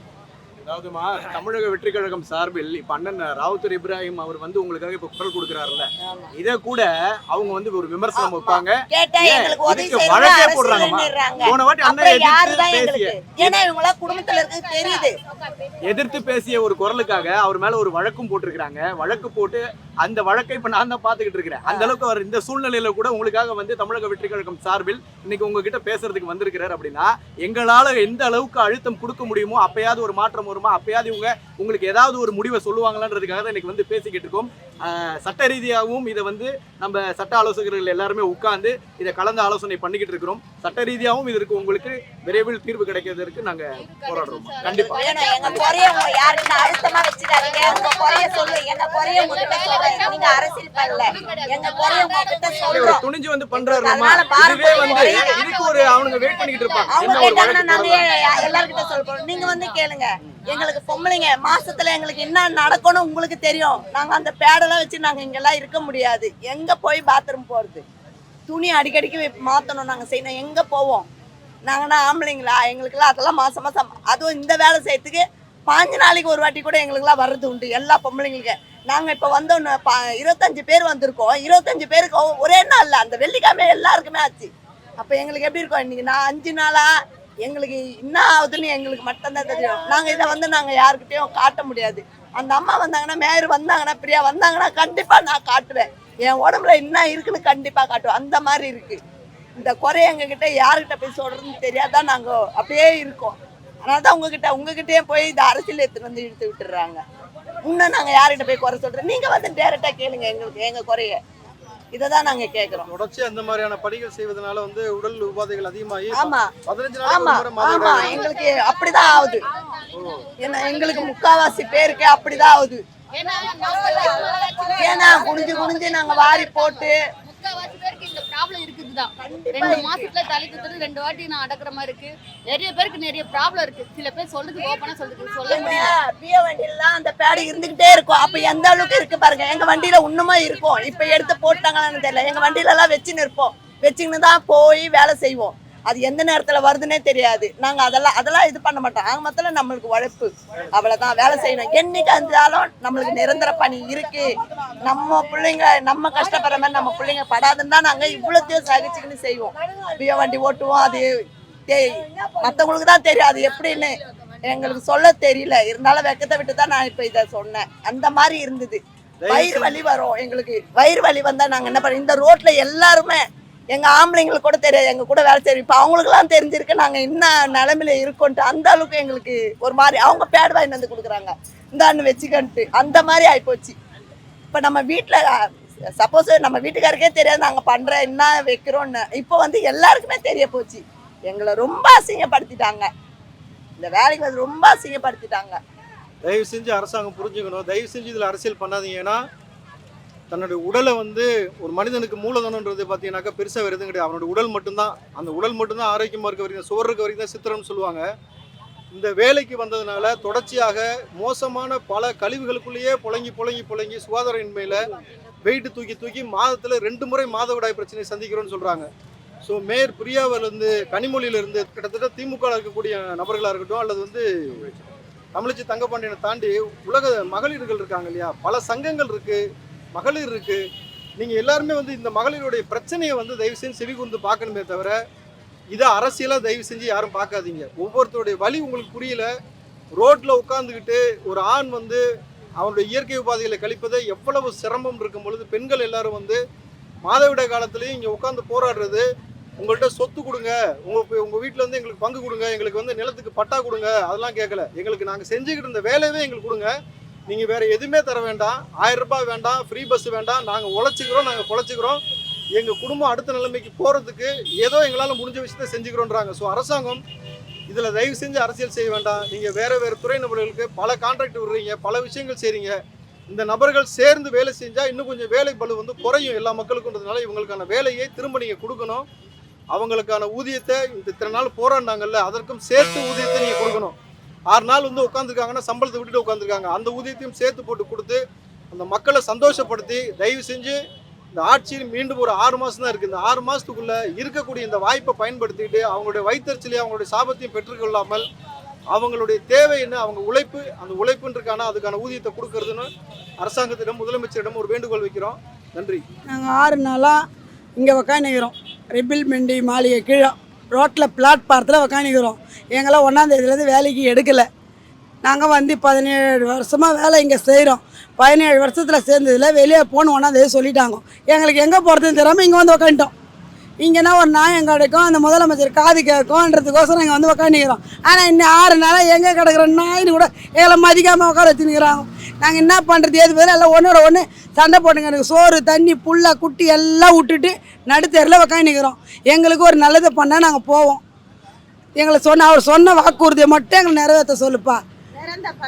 அதாவதுமா தமிழக வெற்றி கழகம் சார்பில் இப்ப அண்ணன் ராவுத்தர் இப்ராஹிம் அவர் வந்து உங்களுக்காக இப்ப குரல் கொடுக்குறாருல்ல. இத கூட அவங்க வந்து ஒரு விமர்சனம் வைப்பாங்க. வழக்கே. பண்ணிடுறாங்க. போன வாட்டி அண்ணன் பேசிய ஏன்னா இவங்களா குடும்பத்துல இருக்கு தெரியுது. எதிர்த்து பேசிய ஒரு குரலுக்காக அவர் மேல ஒரு வழக்கும் போட்டிருக்காங்க வழக்கு போட்டு அந்த வழக்கை இப்ப நான் தான் பாத்துக்கிட்டு இருக்கிறேன். அந்த அளவுக்கு அவர் இந்த சூழ்நிலையில கூட உங்களுக்காக வந்து தமிழக வெற்றி கழகம் சார்பில் இன்னைக்கு உங்ககிட்ட பேசுறதுக்கு வந்திருக்கிறார் அப்படின்னா எங்களால எந்த அளவுக்கு அழுத்தம் கொடுக்க முடியுமோ அப்பயாவது ஒரு மாற்றம் வருமா? அப்பயாவது இவங்க உங்களுக்கு ஏதாவது ஒரு முடிவை சொல்லுவாங்களான்றதுக்காக தான் இன்னைக்கு வந்து பேசிக்கிட்டு இருக்கோம். சட்ட ரீதியாகவும் இதை வந்து நம்ம சட்ட ஆலோசகர்கள் எல்லாருமே உட்கார்ந்து இதை கலந்து ஆலோசனை பண்ணிக்கிட்டு இருக்கிறோம். சட்ட ரீதியாகவும் இதற்கு உங்களுக்கு விரைவில் தீர்வு கிடைக்கிறதுக்கு நாங்க போராடுறோம். கண்டிப்பா. துணிஞ்சு வந்து பாரம்பரிய இதுவே வந்து இதுக்கு ஒரு அவனுங்க வெயிட் பண்ணிக்கிட்டு இருப்பாங்க. நீங்க வந்து கேளுங்க. எங்களுக்கு பொம்பளைங்க மாசத்துல எங்களுக்கு என்ன நடக்கணும் உங்களுக்கு தெரியும். நாங்க அந்த பேடெல்லாம் வச்சு நாங்க இங்கெல்லாம் இருக்க முடியாது. எங்க போய் பாத்ரூம் போறது? துணி அடிக்கடிக்கு மாத்தணும் நாங்க செய்யணும். எங்க போவோம்? நாங்கன்னா ஆம்பளைங்களா? எங்களுக்குலாம் அதெல்லாம் மாசம் மாசம். அதுவும் இந்த வேலை செய்யறதுக்கு பாஞ்சு நாளைக்கு ஒரு வாட்டி கூட எங்களுக்குலாம் வர்றது உண்டு. எல்லா பொம்பளைங்களுக்கு. நாங்கள் இப்போ வந்தோன்னு பா- இருபத்தஞ்சு பேர் வந்திருக்கோம். இருபத்தஞ்சு பேருக்கு ஒரே இல்லை அந்த வெள்ளிக்கிழமை எல்லாருக்குமே ஆச்சு. அப்போ எங்களுக்கு எப்படி இருக்கும்? இன்னைக்கு நான் அஞ்சு நாளாக எங்களுக்கு என்ன ஆகுதுன்னு எங்களுக்கு மட்டும்தான் தெரியும். நாங்கள் இதை வந்து நாங்கள் யாருக்கிட்டையும் காட்ட முடியாது. அந்த அம்மா வந்தாங்கன்னா மேயர் வந்தாங்கன்னா பிரியா வந்தாங்கன்னா கண்டிப்பாக நான் காட்டுவேன். என் உடம்புல என்ன இருக்குன்னு கண்டிப்பாக காட்டுவேன். அந்த மாதிரி இருக்குது இந்த குறை எங்ககிட்ட யாருக்கிட்ட போய் சொல்கிறதுன்னு தெரியாதான் நாங்கள் அப்படியே இருக்கோம். அதனால தான் உங்ககிட்ட உங்ககிட்டயே போய் இந்த அரசியல் எடுத்துகிட்டு வந்து இழுத்து விட்டுறாங்க இன்னும் நாங்கள் யார்கிட்ட போய் குறை சொல்கிறோம் நீங்கள் வந்து டேரெக்டாக கேளுங்க எங்களுக்கு எங்கள் குறைய. இதை தான் நாங்க கேக்குறோம். தொடர்ச்சி அந்த மாதிரியான பணிகள் செய்வதனால வந்து உடல் உபாதைகள் அதிகமாகி ஆமா. பதினஞ்சு ஆமா. ஆமா. எங்களுக்கு அப்படிதான் ஆகுது. ஏன்னா எங்களுக்கு முக்காவாசி பேருக்கு அப்படிதான் ஆகுது. ஏன்னா குனிஞ்சு குனிஞ்சு நாங்க வாரி போட்டு முக்காவாசி பேருக்கு இந்த ப்ராப்ளம் இருக்குதுதான் ரெண்டு மாசத்துல தலை குத்துறது ரெண்டு வாட்டி நான் அடக்குற மாதிரி இருக்கு. நிறைய பேருக்கு நிறைய ப்ராப்ளம் இருக்கு. சில பேர் சொல்றதுக்கு ஓப்பனா சொல்றதுக்கு சொல்ல முடியல. பிய வண்டியில அந்த பேடு இருந்துகிட்டே இருக்கும். அப்ப எந்த அளவுக்கு இருக்கு பாருங்க. எங்க வண்டியில இன்னுமா இருக்கும். இப்ப எடுத்து போட்டாங்களான்னு தெரியல. எங்க வண்டியில எல்லாம் வச்சுன்னு இருப்போம் வச்சுன்னு தான் போய் வேலை செய்வோம். அது எந்த நேரத்துல வருதுன்னே தெரியாது. நாங்க அதெல்லாம் அதெல்லாம் இது பண்ண மாட்டோம். ஆக மொத்தத்துல நம்மளுக்கு உழைப்பு. அவ்வளவுதான். வேலை செய்யணும். என்னைக்கு இருந்தாலும் நம்மளுக்கு நிரந்தர பணி இருக்கு. நம்ம பிள்ளைங்க நம்ம கஷ்டப்படுற மாதிரி நம்ம பிள்ளைங்க படாதுன்னு தான் நாங்க இவ்வளோத்தையும் சகிச்சுக்கின்னு செய்வோம். பிய வண்டி ஓட்டுவோம். அது மத்தவங்களுக்கு தான் தெரியும். அது எப்படின்னு எங்களுக்கு சொல்ல தெரியல. இருந்தாலும் வெக்கத்தை விட்டு தான் நான் இப்ப இதை சொன்னேன். அந்த மாதிரி இருந்தது. வயிறு வலி வரும் எங்களுக்கு. வயிறு வலி வந்தா நாங்க என்ன பண்ணோம் இந்த ரோட்ல எல்லாருமே எங்கள் ஆம்பளைங்களுக்கு கூட தெரியாது எங்கள் கூட வேலை செய்யும் இப்போ அவங்களுக்குலாம் தெரிஞ்சிருக்கு நாங்கள் என்ன நிலமையில இருக்கோன்ட்டு அந்த அளவுக்கு எங்களுக்கு ஒரு மாதிரி அவங்க பேட் வாங்கி வந்து கொடுக்குறாங்க. இந்தான்னு வச்சுக்கன்ட்டு அந்த மாதிரி ஆகிப்போச்சு இப்போ நம்ம வீட்டில் சப்போஸ் நம்ம வீட்டுக்காருக்கே தெரியாது நாங்கள் பண்ணுற என்ன வைக்கிறோன்னு. இப்போ வந்து எல்லாருக்குமே தெரிய போச்சு. எங்களை ரொம்ப அசிங்கப்படுத்திட்டாங்க. இந்த வேலைக்கு வந்து ரொம்ப அசிங்கப்படுத்திட்டாங்க. தயவு செஞ்சு அரசாங்கம் புரிஞ்சுக்கணும். தயவு செஞ்சு இதில் அரசியல் பண்ணாதீங்கன்னா தன்னுடைய உடலை வந்து ஒரு மனிதனுக்கு மூலதனன்றது பார்த்தீங்கன்னாக்கா பெருசாக வேறு எதுவும் கிடையாது. அவனுடைய உடல் மட்டும்தான். அந்த உடல் மட்டும்தான் ஆரோக்கியமாக இருக்க வரைக்கும் சுவர் இருக்க வரைக்கும் தான் சித்திரம்னு சொல்லுவாங்க. இந்த வேலைக்கு வந்ததுனால தொடர்ச்சியாக மோசமான பல கழிவுகளுக்குள்ளேயே புழங்கி புழங்கி புழங்கி சுகாதார இன்மையில் வெயிட்டு தூக்கி தூக்கி மாதத்தில் ரெண்டு முறை மாதவிடாய் பிரச்சனையை சந்திக்கிறோன்னு சொல்கிறாங்க ஸோ மேயர் பிரியாவிலிருந்து கனிமொழியிலிருந்து கிட்டத்தட்ட திமுக இருக்கக்கூடிய நபர்களாக இருக்கட்டும் அல்லது வந்து தமிழச்சி தங்கப்பாண்டியனை தாண்டி உலக மகளிர்கள் இருக்காங்க இல்லையா? பல சங்கங்கள் இருக்குது மகளிர் இருக்கு. நீங்க எல்லாருமே வந்து இந்த மகளிருடைய பிரச்சனையை வந்து தயவு செஞ்சு செவி கூர்ந்து பார்க்கணுமே தவிர இதை அரசியலாக தயவு செஞ்சு யாரும் பார்க்காதீங்க. ஒவ்வொருத்தருடைய வழி உங்களுக்கு புரியல ரோட்ல உட்காந்துக்கிட்டு ஒரு ஆண் வந்து அவனுடைய இயற்கை உபாதைகளை கழிப்பதை எவ்வளவு சிரமம் இருக்கும் பொழுது பெண்கள் எல்லாரும் வந்து மாதவிடாய் காலத்துலேயும் இங்கே உட்காந்து போராடுறது உங்கள்கிட்ட சொத்து கொடுங்க உங்க உங்க வீட்டில் வந்து எங்களுக்கு பங்கு கொடுங்க எங்களுக்கு வந்து நிலத்துக்கு பட்டா கொடுங்க அதெல்லாம் கேட்கல. எங்களுக்கு நாங்கள் செஞ்சுக்கிட்டு இருந்த வேலையவே எங்களுக்கு கொடுங்க. நீங்கள் வேறு எதுவுமே தர வேண்டாம். ஆயிரம் ரூபாய் வேண்டாம் ஃப்ரீ பஸ் வேண்டாம். நாங்கள் உழைச்சிக்கிறோம் நாங்கள் பொழைச்சிக்கிறோம் எங்கள் குடும்பம் அடுத்த நிலைமைக்கு போகிறதுக்கு ஏதோ எங்களால் முடிஞ்ச விஷயத்த செஞ்சுக்கிறோன்றாங்க. ஸோ அரசாங்கம் இதில் தயவு செஞ்சு அரசியல் செய்ய வேண்டாம். நீங்கள் வேறு வேறு துறை நபர்களுக்கு பல கான்ட்ராக்ட் விடுறீங்க பல விஷயங்கள் செய்கிறீங்க இந்த நபர்கள் சேர்ந்து வேலை செஞ்சால் இன்னும் கொஞ்சம் வேலை பளு வந்து குறையும் எல்லா மக்களுக்குன்றதுனால இவங்களுக்கான வேலையை திரும்ப நீங்கள் கொடுக்கணும். அவங்களுக்கான ஊதியத்தை இந்த இத்தனை நாள் போராடினாங்கல்ல அதற்கும் சேர்த்து ஊதியத்தை நீங்கள் கொடுக்கணும். ஆறு நாள் வந்து உட்காந்துருக்காங்கன்னா சம்பளத்தை விட்டுட்டு உட்காந்துருக்காங்க அந்த ஊதியத்தையும் சேர்த்து போட்டு கொடுத்து அந்த மக்களை சந்தோஷப்படுத்தி தயவு செஞ்சு இந்த ஆட்சி மீண்டும் ஒரு ஆறு மாதம் தான் இருக்குது இந்த ஆறு மாதத்துக்குள்ளே இருக்கக்கூடிய இந்த வாய்ப்பை பயன்படுத்திக்கிட்டு அவங்களுடைய வைத்தறிச்சலையும் அவங்களுடைய சாபத்தையும் பெற்றுக்கொள்ளாமல் அவங்களுடைய தேவை என்ன அவங்க உழைப்பு அந்த உழைப்புன்றக்கான அதுக்கான ஊதியத்தை கொடுக்கறதுன்னு அரசாங்கத்திடம் முதலமைச்சரிடம் ஒரு வேண்டுகோள் வைக்கிறோம். நன்றி. நாங்கள் ஆறு நாளாக இங்கே உக்காந்துக்கிறோம். ரிபில் மெண்டி மாளிகை கீழே. ரோட்டில் பிளாட்பாரத்தில் உக்காந்துக்கிறோம். எங்களை ஒன்றாந்தேதியிலேருந்து வேலைக்கு எடுக்கலை. நாங்கள் வந்து பதினேழு வருஷமாக வேலை இங்கே செய்கிறோம் பதினேழு வருஷத்தில் சேர்ந்ததில் வெளியே போகணும் ஒன்றாந்தேதி சொல்லிட்டாங்க. எங்களுக்கு எங்கே போகிறதுன்னு தெரியாமல் இங்கே வந்து உக்காந்துட்டோம். இங்கேனா ஒரு நாயம் கிடைக்கும்? அந்த முதலமைச்சர் காது கேட்கும்ன்றதுக்கோசரம் இங்கே வந்து உக்காந்துக்கிறோம். ஆனால் இன்னும் ஆறு நாளாக எங்கே கிடக்குற நாயின்னு கூட எங்களை மதிக்காமல் உட்கார வச்சுருக்கிறாங்க நாங்கள் என்ன பண்ணுறது எது பதில் எல்லாம் ஒன்றோட ஒன்று சண்டை போட்டுங்க எனக்கு சோறு தண்ணி புல்லை குட்டி எல்லாம் விட்டுட்டு நடுத்தெருவில் உக்காந்துக்கிறோம் எங்களுக்கு ஒரு நல்லதை பண்ணால் நாங்கள் போவோம். எங்களை சொன்ன அவர் சொன்ன வாக்குறுதியை மட்டும் எங்களை நிறைவேற்ற சொல்லுப்பா.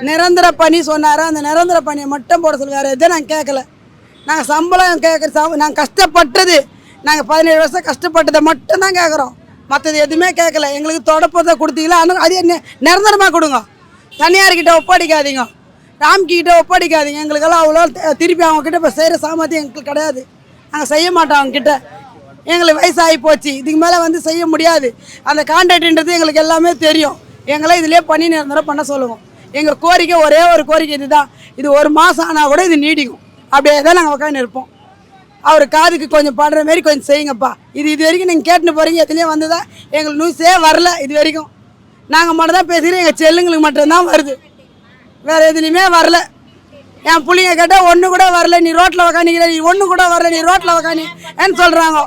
நிரந்தர பணி சொன்னார்? அந்த நிரந்தர பணியை மட்டும் போட சொல்லு. வேறு எதுவும் நாங்கள் கேட்கல. நாங்கள் சம்பளம் கேட்குற சம் நாங்கள் கஷ்டப்பட்டது. நாங்கள் பதினேழு வருஷம் கஷ்டப்பட்டதை மட்டும் தான் கேட்குறோம். மற்றது எதுவுமே கேட்கல. எங்களுக்கு தொடப்பத்தை கொடுத்தீங்களா? ஆனால் அது நிரந்தரமாக கொடுங்க. தனியார்கிட்ட ஒப்படைக்காதீங்க. ராம்கிட்ட ஒப்படைக்காதீங்க. எங்களுக்கெல்லாம் அவ்வளோ திருப்பி அவங்க கிட்ட இப்போ செய்கிற சாமர்த்தியம் எங்களுக்கு கிடையாது. நாங்கள் செய்ய மாட்டோம் அவங்கக்கிட்ட எங்களுக்கு வயசாகி போச்சு. இதுக்கு மேலே வந்து செய்ய முடியாது. அந்த கான்ட்ராக்ட்ன்றது எங்களுக்கு எல்லாமே தெரியும். எங்களை இதிலே பண்ணி நிரந்தரம் பண்ண சொல்லுவோம். எங்கள் கோரிக்கை ஒரே ஒரு கோரிக்கை இதுதான். இது ஒரு மாதம் ஆனால் கூட இது நீடிக்கும். அப்படியே தான் நாங்கள் உட்காந்து இருப்போம் அவர் காதுக்கு கொஞ்சம் பாடுற மாதிரி கொஞ்சம் செய்யுங்கப்பா. இது இது வரைக்கும் நீங்கள் கேட்டுன்னு போகிறீங்க எத்தனையோ வந்ததா எங்களுக்கு நியூஸே வரல இது வரைக்கும். நாங்கள் மட்டும் தான் பேசுகிறோம் எங்கள் செல்லுங்களுக்கு மட்டும்தான் வருது. வேறு எதுலேயுமே வரல. என் பிள்ளைங்க கேட்டால் ஒன்று கூட வரல நீ ரோட்டில் உக்காணிக்கிற நீ ஒன்று கூட வரல நீ ரோட்டில் உக்காணி ஏன்னு சொல்கிறாங்க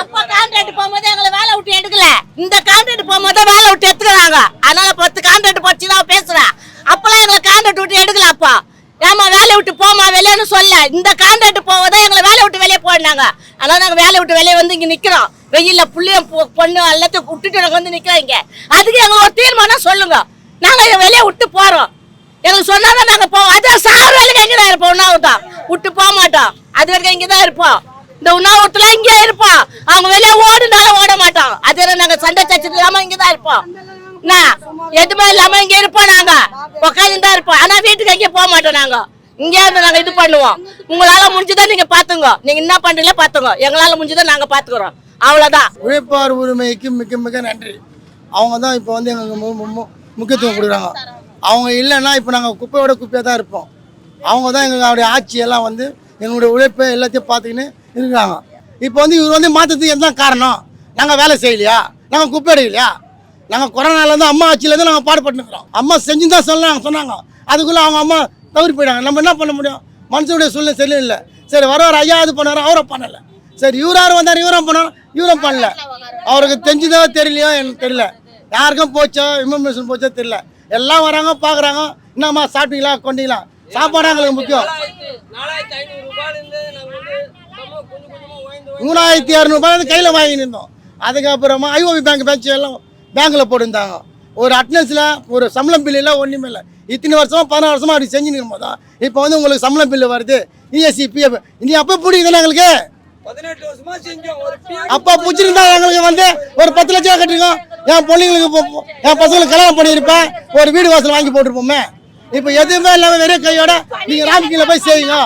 அப்போ கான்ட்ராக்ட் போகும்போது எங்களை வேலை விட்டு எடுக்கல. இந்த கான்ட்ராக்ட் போகும்போது வேலை விட்டு எடுத்துக்கிறாங்க. அதனால் பத்து கான்ட்ராக்ட் படிச்சு தான் பேசுகிறேன் அப்போல்லாம் எங்களை கான்ட்ராக்ட் விட்டு எடுக்கல அப்பா. ஏமா வேலையை விட்டு போமா வெளியேன்னு சொல்ல. இந்த கான்ட்ராக்ட் போவதான் எங்களை வேலையை விட்டு வெளியே போயிட்டாங்க அதனால் நாங்கள் வேலையை விட்டு வெளியே வந்து இங்கே நிற்கிறோம் வெயிலில் பிள்ளையும் பொ- பொண்ணு எல்லாத்தையும் விட்டுட்டு நாங்கள் வந்து நிற்கிறோம் இங்கே. அதுக்கு எங்களை ஒரு தீர்மானம் சொல்லுங்க. நாங்கள் வெளியே விட்டு போகிறோம் எனக்கு சொன்னாதான் நாங்க போவோம் அதான் சார் வேலைக்கு அங்கே தான் இருப்போம் உண்ணாவிட்டோம் விட்டு போக மாட்டோம் அது வரைக்கும் இங்கே தான் இருப்போம் இந்த உண்ணாவிரத்துல இங்கே இருப்போம் அவங்க வெளியே ஓடுனாலும் ஓட மாட்டோம் அது வரை நாங்க சண்டை சச்சது இல்லாம இங்கே தான் இருப்போம் என்ன? எதுவுமே இல்லாம இங்க இருப்போம் நாங்க. உட்காந்து தான் இருப்போம். ஆனா வீட்டுக்கு எங்கேயும் போக மாட்டோம் நாங்க. இங்கே இருந்து நாங்க இது பண்ணுவோம். உங்களால முடிஞ்சதா நீங்க பாத்துங்க நீங்க என்ன பண்ணுறீங்களோ பாத்துங்க எங்களால முடிஞ்சதை நாங்க பாத்துக்கிறோம். அவ்வளவுதான். உழைப்பார் உரிமைக்கு மிக மிக நன்றி. அவங்க தான் இப்போ வந்து எங்களுக்கு முக்கியத்துவம் கொடுக்குறாங்க. அவங்க இல்லைன்னா இப்போ நாங்கள் குப்பையோட குப்பையாக தான் இருப்போம். அவங்க தான் எங்களுடைய ஆட்சியெல்லாம் வந்து எங்களுடைய உழைப்பை எல்லாத்தையும் பார்த்துக்கின்னு இருக்காங்க. இப்போ வந்து இவர் வந்து மாற்றத்துக்கு என்ன காரணம்? நாங்கள் வேலை செய்யலையா? நாங்கள் குப்பை எடுக்கலையா? நாங்கள் கொரோனாலேருந்து அம்மா ஆட்சியிலேருந்து நாங்கள் பாடுபட்டுருக்கிறோம். அம்மா செஞ்சு தான் சொன்னாங்க சொன்னாங்க. அதுக்குள்ளே அவங்க அம்மா தவறி போயிட்டாங்க. நம்ம என்ன பண்ண முடியும்? மனுஷனுடைய சூழ்நிலை சரியில்லை. சரி வரவர் ஐயா அது பண்ணார் அவரை பண்ணலை. சரி இவராரு வந்தார்? இவரும் பண்ணார் இவரும் பண்ணல. அவருக்கு தெரிஞ்சுதோ தெரியலையோ எனக்கு தெரியல. யாருக்கும் போச்சோ இன்ஃபர்மேஷன் போச்சோ தெரியல. எல்லாம் வராங்க பார்க்குறாங்க என்னம்மா சாப்பிட்டீங்களா? கொண்டீங்களா? சாப்பாடு எங்களுக்கு முக்கியம். மூணாயிரத்தி இரநூறுபா கையில் வாங்கிட்டு இருந்தோம். அதுக்கப்புறமா ஐஓபி பேங்க் பேச்சு எல்லாம் பேங்க்கில் போட்டிருந்தாங்க. ஒரு அட்டனன்ஸில் ஒரு சம்பளம் பில்லில் ஒன்றுமே இல்லை. இத்தனை வருஷமா பதினாறு வருஷமா அப்படி செஞ்சுன்னு இருக்கும்போது இப்போ வந்து உங்களுக்கு சம்பளம் பில்லு வருது. இஎஸ்சி பிஎஃப் நீ அப்போ பிடிக்குதுண்ணா எங்களுக்கு? அப்பா பிடிச்சிருந்தா எங்களுக்கு வந்து ஒரு பத்து லட்சம் கட்டிருக்கோம். என் பொண்ணுங்களுக்கு என் பசங்களுக்கு கல்யாணம் பண்ணியிருப்பேன். ஒரு வீடு வாசல் வாங்கி போட்டிருப்போமே. இப்போ எதுவுமே இல்லாமல் வெறும் கையோட நீங்கள் ராமிக்கில போய் செய்யுங்க.